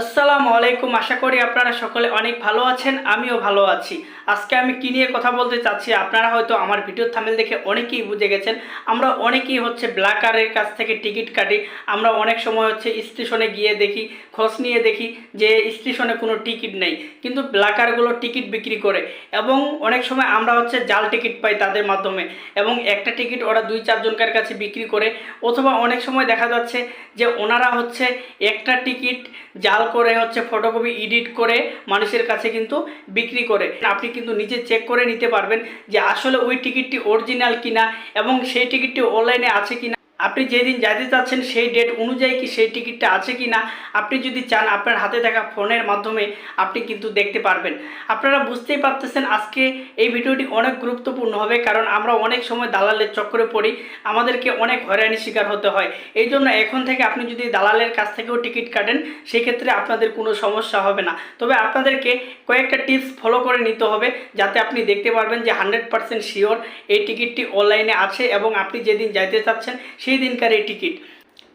আসসালামু আলাইকুম। আশা করি আপনারা সকলে অনেক ভালো আছেন, আমিও ভালো আছি। আজকে আমি কি নিয়ে কথা বলতে চাচ্ছি, আপনারা হয়তো আমার ভিডিও থামেল দেখে অনেকেই বুঝে গেছেন। আমরা অনেকেই হচ্ছে ব্ল্যাকারের কাছ থেকে টিকিট কাটি। আমরা অনেক সময় হচ্ছে স্টেশনে গিয়ে দেখি, খোঁজ নিয়ে দেখি যে স্টেশনে কোনো টিকিট নেই। কিন্তু ব্ল্যাকারগুলো টিকিট বিক্রি করে। এবং অনেক সময় আমরা হচ্ছে জাল টিকিট পাই তাদের মাধ্যমে। এবং একটা টিকিট ওরা দুই চারজনকার কাছে বিক্রি করে। অথবা অনেক সময় দেখা যাচ্ছে যে ওনারা হচ্ছে একটা টিকিট জাল করে হচ্ছে ফটোকপি এডিট করে মানুষের কাছে কিন্তু বিক্রি করে। আপনি কিন্তু নিজে চেক করে নিতে পারবেন যে আসলে ওই টিকিটটি অরিজিনাল কিনা এবং সেই টিকিটটি অনলাইনে আছে কিনা। আপনি যেদিন যেতে চাচ্ছেন সেই ডেট অনুযায়ী কি সেই টিকিটটা আছে কি না আপনি যদি চান আপনার হাতে থাকা ফোনের মাধ্যমে আপনি কিন্তু দেখতে পারবেন। আপনারা বুঝতেই পারতেছেন আজকে এই ভিডিওটি অনেক গুরুত্বপূর্ণ হবে, কারণ আমরা অনেক সময় দালালের চক্করে পড়ি, আমাদেরকে অনেক হয়রানির শিকার হতে হয়। এই জন্য এখন থেকে আপনি যদি দালালের কাছ থেকেও টিকিট কাটেন, সেক্ষেত্রে আপনাদের কোনো সমস্যা হবে না। তবে আপনাদেরকে কয়েকটা টিপস ফলো করে নিতে হবে, যাতে আপনি দেখতে পারবেন যে হান্ড্রেড পারসেন্ট শিওর এই টিকিটটি অনলাইনে আছে এবং আপনি যেদিন যাইতে চাচ্ছেন সেই দিনকার এই টিকিট।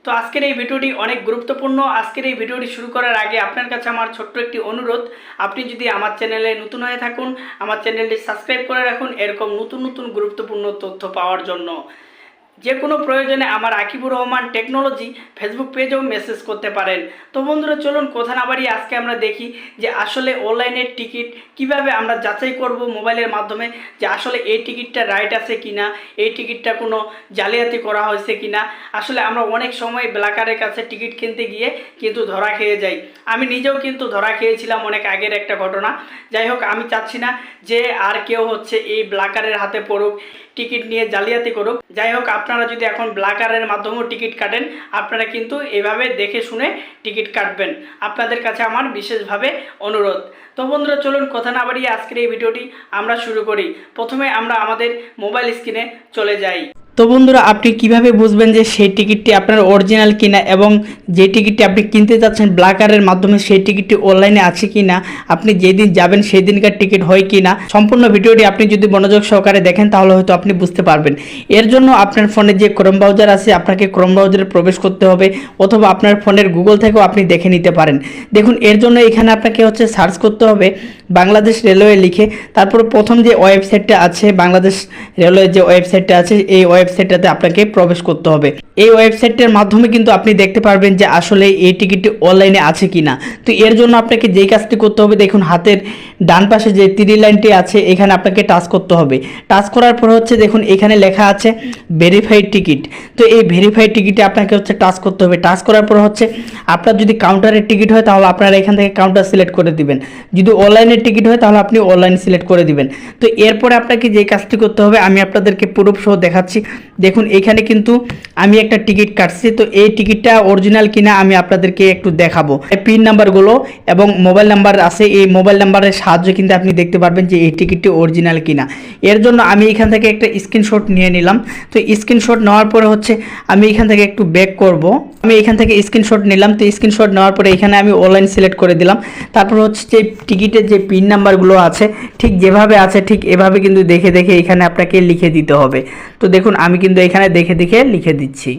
তো আজকের এই ভিডিওটি অনেক গুরুত্বপূর্ণ। আজকের এই ভিডিওটি শুরু করার আগে আপনার কাছে আমার ছোট্ট একটি অনুরোধ। আপনি যদি আমার চ্যানেলে নতুন হয়ে থাকুন, আমার চ্যানেলটি সাবস্ক্রাইব করে রাখুন এরকম নতুন নতুন গুরুত্বপূর্ণ তথ্য পাওয়ার জন্য। যে কোনো প্রয়োজনে আমার আকিবুর রহমান টেকনোলজি ফেসবুক পেজেও মেসেজ করতে পারেন। তো বন্ধুরা, চলুন কথা না বাড়িয়ে আজকে আমরা দেখি যে আসলে অনলাইনের টিকিট কীভাবে আমরা যাচাই করব মোবাইলের মাধ্যমে, যে আসলে এই টিকিটটা রাইট আছে কিনা, এই টিকিটটা কোনো জালিয়াতি করা হয়েছে কিনা। আসলে আমরা অনেক সময় ব্ল্যাকারের কাছে টিকিট কিনতে গিয়ে কিন্তু ধরা খেয়ে যাই। আমি নিজেও কিন্তু ধরা খেয়েছিলাম অনেক আগের একটা ঘটনা। যাই হোক, আমি চাচ্ছি না যে আর কেউ হচ্ছে এই ব্ল্যাকারের হাতে পড়ুক, টিকিট নিয়ে জালিয়াতি করুক। যাই হোক, আপনারা যদি এখন ব্লাকারের মাধ্যমেও টিকিট কাটেন, আপনারা কিন্তু এভাবে দেখে শুনে টিকিট কাটবেন। আপনাদের কাছে আমার বিশেষভাবে অনুরোধ। তো বন্ধুরা, চলুন কথা না বাড়িয়ে আজকের এই ভিডিওটি আমরা শুরু করি। প্রথমে আমরা আমাদের মোবাইল স্ক্রিনে চলে যাই। তো বন্ধুরা, আপনি কীভাবে বুঝবেন যে সেই টিকিটটি আপনার অরিজিনাল কিনা এবং যে টিকিটটি আপনি কিনতে যাচ্ছেন ব্ল্যাকারের মাধ্যমে, সেই টিকিটটি অনলাইনে আছে কিনা, আপনি যেদিন যাবেন সেই দিনকার টিকিট হয় কিনা, সম্পূর্ণ ভিডিওটি আপনি যদি মনোযোগ সহকারে দেখেন, তাহলে হয়তো আপনি বুঝতে পারবেন। এর জন্য আপনার ফোনে যে ক্রোম ব্রাউজার আছে, আপনাকে ক্রোম ব্রাউজারে প্রবেশ করতে হবে, অথবা আপনার ফোনের গুগল থেকেও আপনি দেখে নিতে পারেন। দেখুন, এর জন্য এখানে আপনাকে হচ্ছে সার্চ করতে হবে, বাংলাদেশ রেলওয়ে লিখে, তারপর প্রথম যে ওয়েবসাইটটা আছে, বাংলাদেশ রেলওয়ে যে ওয়েবসাইটটা আছে, এই ওয়েবসাইটটাতে আপনাকে প্রবেশ করতে হবে। এই ওয়েবসাইটটার মাধ্যমে কিন্তু আপনি দেখতে পারবেন যে আসলে এই টিকিটটি অনলাইনে আছে কিনা। তো এর জন্য আপনাকে যেই কাজটি করতে হবে, দেখুন হাতের ডান পাশে যে তিরি লাইনটি আছে, এখানে আপনাকে টাচ করতে হবে। টাচ করার পর হচ্ছে দেখুন এখানে লেখা আছে ভেরিফাইড টিকিট তো এই ভেরিফাইড টিকিটে আপনাকে হচ্ছে টাচ করতে হবে। টাচ করার পর হচ্ছে আপনার যদি কাউন্টারের টিকিট হয়, তাহলে আপনারা এখান থেকে কাউন্টার সিলেক্ট করে দিবেন। যদি অনলাইনের টিকিট হয়, তাহলে আপনি অনলাইন সিলেক্ট করে দিবেন। তো এরপরে আপনাকে যে কাজটি করতে হবে, আমি আপনাদেরকে প্রুফ সহ দেখাচ্ছি। দেখুন, এখানে কিন্তু আমি একটা টিকিট কাটছি, তো এই টিকিটটা অরিজিনাল কিনা আমি আপনাদেরকে একটু দেখাবো। পিন নাম্বারগুলো এবং মোবাইল নাম্বার আছে, এই মোবাইল নাম্বারের সাহায্যে কিন্তু আপনি দেখতে পারবেন যে এই টিকিটটি অরিজিনাল কিনা। এর জন্য আমি এখান থেকে একটা স্ক্রিনশট নিয়ে নিলাম। তো স্ক্রিনশট নেওয়ার পরে হচ্ছে আমি এখান থেকে একটু ব্যাক করব। আমি এখান থেকে স্ক্রিনশট নিলাম, তো স্ক্রিনশট নেওয়ার পরে এখানে আমি অনলাইন সিলেক্ট করে দিলাম। তারপর হচ্ছে যে টিকিটের যে পিন নাম্বারগুলো আছে, ঠিক যেভাবে আছে, ঠিক এভাবে কিন্তু দেখে দেখে এখানে আপনাকে লিখে দিতে হবে। তো দেখুন আমি কিন্তু এখানে দেখে দেখে লিখে দিচ্ছি।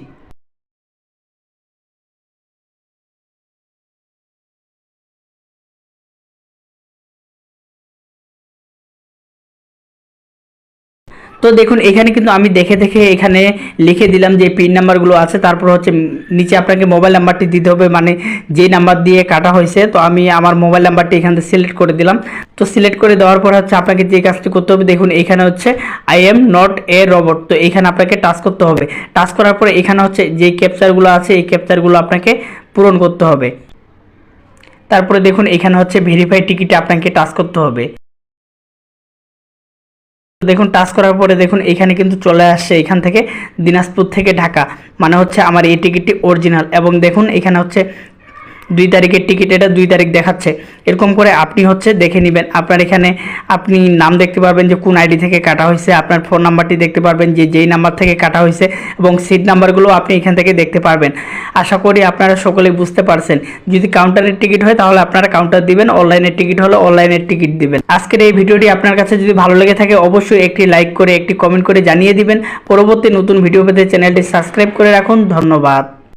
তো দেখুন, এখানে কিন্তু আমি দেখে দেখে এখানে লিখে দিলাম যে পিন নাম্বারগুলো আছে। তারপর হচ্ছে নিচে আপনাকে মোবাইল নাম্বারটি দিতে হবে মানে যে নাম্বার দিয়ে কাটা হয়েছে। তো আমি আমার মোবাইল নাম্বারটি এখান থেকে সিলেক্ট করে দিলাম। তো সিলেক্ট করে দেওয়ার পর হচ্ছে আপনাকে যে কাজটি করতে হবে, দেখুন, এখানে হচ্ছে I am not a robot তো এখানে আপনাকে টাচ করতে হবে। টাচ করার পরে এখানে হচ্ছে যে ক্যাপচারগুলো আছে, এই ক্যাপচারগুলো আপনাকে পূরণ করতে হবে। তারপরে দেখুন, এখানে হচ্ছে ভেরিফাই টিকিটে আপনাকে টাচ করতে হবে। দেখুন টাচ করার পরে দেখুন, এখানে কিন্তু চলে আসছে এখান থেকে দিনাজপুর থেকে ঢাকা। মানে হচ্ছে আমার এই টিকিটটি অরিজিনাল এবং দেখুন, এখানে হচ্ছে দুই তারিখের টিকিট এটা দুই তারিখ দেখাচ্ছে। এরকম করে আপনি হচ্ছে দেখে নেবেন। আপনার এখানে আপনি নাম দেখতে পারবেন যে কোন আইডি থেকে কাটা হয়েছে, আপনার ফোন নাম্বারটি দেখতে পারবেন যে যেই নাম্বার থেকে কাটা হয়েছে এবং সিট নাম্বারগুলো আপনি এখান থেকে দেখতে পারবেন। আশা করি আপনারা সকলেই বুঝতে পারছেন। যদি কাউন্টারের টিকিট হয় তাহলে আপনারা কাউন্টার দিবেন অনলাইনের টিকিট হলে অনলাইনের টিকিট দিবেন। আজকের এই ভিডিওটি আপনার কাছে যদি ভালো লেগে থাকে অবশ্যই একটি লাইক করে, একটি কমেন্ট করে জানিয়ে দিবেন। পরবর্তী নতুন ভিডিও পেতে চ্যানেলটি সাবস্ক্রাইব করে রাখুন। ধন্যবাদ।